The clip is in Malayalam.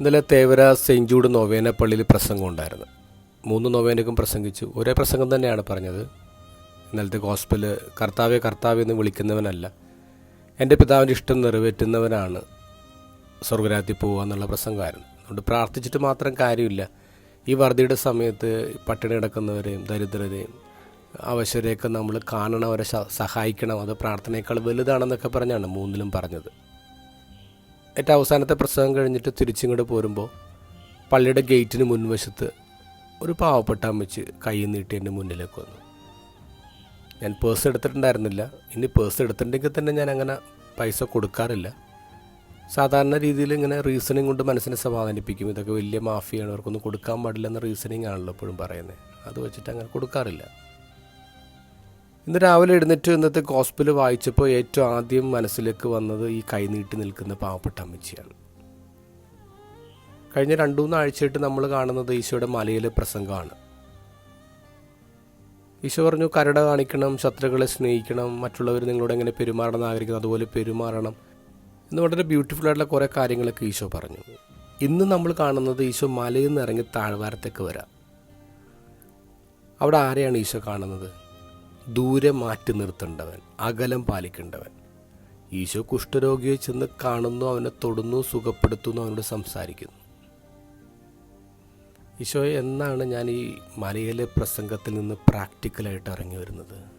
ഇന്നലെ തേവര സെയിന്റ് ജൂഡ് നൊവേന പള്ളിയിൽ പ്രസംഗം ഉണ്ടായിരുന്നു. മൂന്ന് നൊവേനക്കും പ്രസംഗിച്ചു. ഒരേ പ്രസംഗം തന്നെയാണ് പറഞ്ഞത്. ഇന്നലത്തെ ഗോസ്പൽ കർത്താവെ കർത്താവ് എന്ന് വിളിക്കുന്നവനല്ല. എന്റെ പിതാവിന്റെ ഇഷ്ടം നിറവേറ്റുന്നവനാണ് സ്വർഗരാത്തി പോകുക എന്നുള്ള പ്രസംഗമായിരുന്നു. അതുകൊണ്ട് പ്രാർത്ഥിച്ചിട്ട് മാത്രം കാര്യമില്ല. ഈ വറുതിയുടെ സമയത്ത് പട്ടിണി കിടക്കുന്നവരെയും ദരിദ്രരെയും അവശരെയൊക്കെ നമ്മൾ കാണണം അവരെ സഹായിക്കണം. അത് പ്രാർത്ഥനയേക്കാൾ വലുതാണെന്നൊക്കെ പറഞ്ഞാണ് മൂന്നിലും പറഞ്ഞത്. ഏറ്റവും അവസാനത്തെ പ്രസംഗം കഴിഞ്ഞിട്ട് തിരിച്ചിങ്ങോട്ട് പോരുമ്പോൾ പള്ളിയുടെ ഗേറ്റിന് മുൻവശത്ത് ഒരു പാവപ്പെട്ട അമ്മച്ച് കൈ നീട്ടി എന്റെ മുന്നിലേക്ക് വന്നു. ഞാൻ പേഴ്സ് എടുത്തിട്ടുണ്ടായിരുന്നില്ല. ഇനി പേഴ്സ് എടുത്തിട്ടുണ്ടെങ്കിൽ തന്നെ ഞാൻ അങ്ങനെ പൈസ കൊടുക്കാറില്ല. സാധാരണ രീതിയിൽ ഇങ്ങനെ റീസണിങ് കൊണ്ട് മനസ്സിനെ സമാധാനിപ്പിക്കും. ഇതൊക്കെ വലിയ മാഫിയാണ് അവർക്കൊന്നും കൊടുക്കാൻ പാടില്ല എന്ന റീസണിങ് ആണല്ലോ എപ്പോഴും പറയുന്നത്. അത് വെച്ചിട്ട് അങ്ങനെ കൊടുക്കാറില്ല. ഇന്ന് രാവിലെ എഴുന്നേറ്റ് ഇന്നത്തെ ഗോസ്പിൽ വായിച്ചപ്പോൾ ഏറ്റവും ആദ്യം മനസ്സിലേക്ക് വന്നത് ഈ കൈനീട്ടി നിൽക്കുന്ന പാവപ്പെട്ട അമ്മച്ചിയാണ്. കഴിഞ്ഞ രണ്ടു മൂന്നാഴ്ചയായിട്ട് നമ്മൾ കാണുന്നത് ഈശോയുടെ മലയിലെ പ്രസംഗമാണ്. ഈശോ പറഞ്ഞു കരട കാണിക്കണം ശത്രുക്കളെ സ്നേഹിക്കണം മറ്റുള്ളവർ നിങ്ങളോട് എങ്ങനെ പെരുമാറണം ആഗ്രഹിക്കുന്നു അതുപോലെ പെരുമാറണം എന്ന് വളരെ ബ്യൂട്ടിഫുൾ ആയിട്ടുള്ള കുറേ കാര്യങ്ങളൊക്കെ ഈശോ പറഞ്ഞു. ഇന്ന് നമ്മൾ കാണുന്നത് ഈശോ മലയിൽ നിന്ന് ഇറങ്ങി താഴ്വാരത്തേക്ക് വരാം. അവിടെ ആരെയാണ് ഈശോ കാണുന്നത്? ദൂരെ മാറ്റി നിർത്തേണ്ടവൻ അകലം പാലിക്കേണ്ടവൻ. ഈശോ കുഷ്ഠരോഗിയെ ചെന്ന് കാണുന്നു അവനെ തൊടുന്നു സുഖപ്പെടുത്തുന്നു അവനോട് സംസാരിക്കുന്നു. ഈശോ എന്നാണ് ഞാൻ ഈ മലയിലെ പ്രസംഗത്തിൽ നിന്ന് പ്രാക്ടിക്കലായിട്ട് ഇറങ്ങി വരുന്നത്?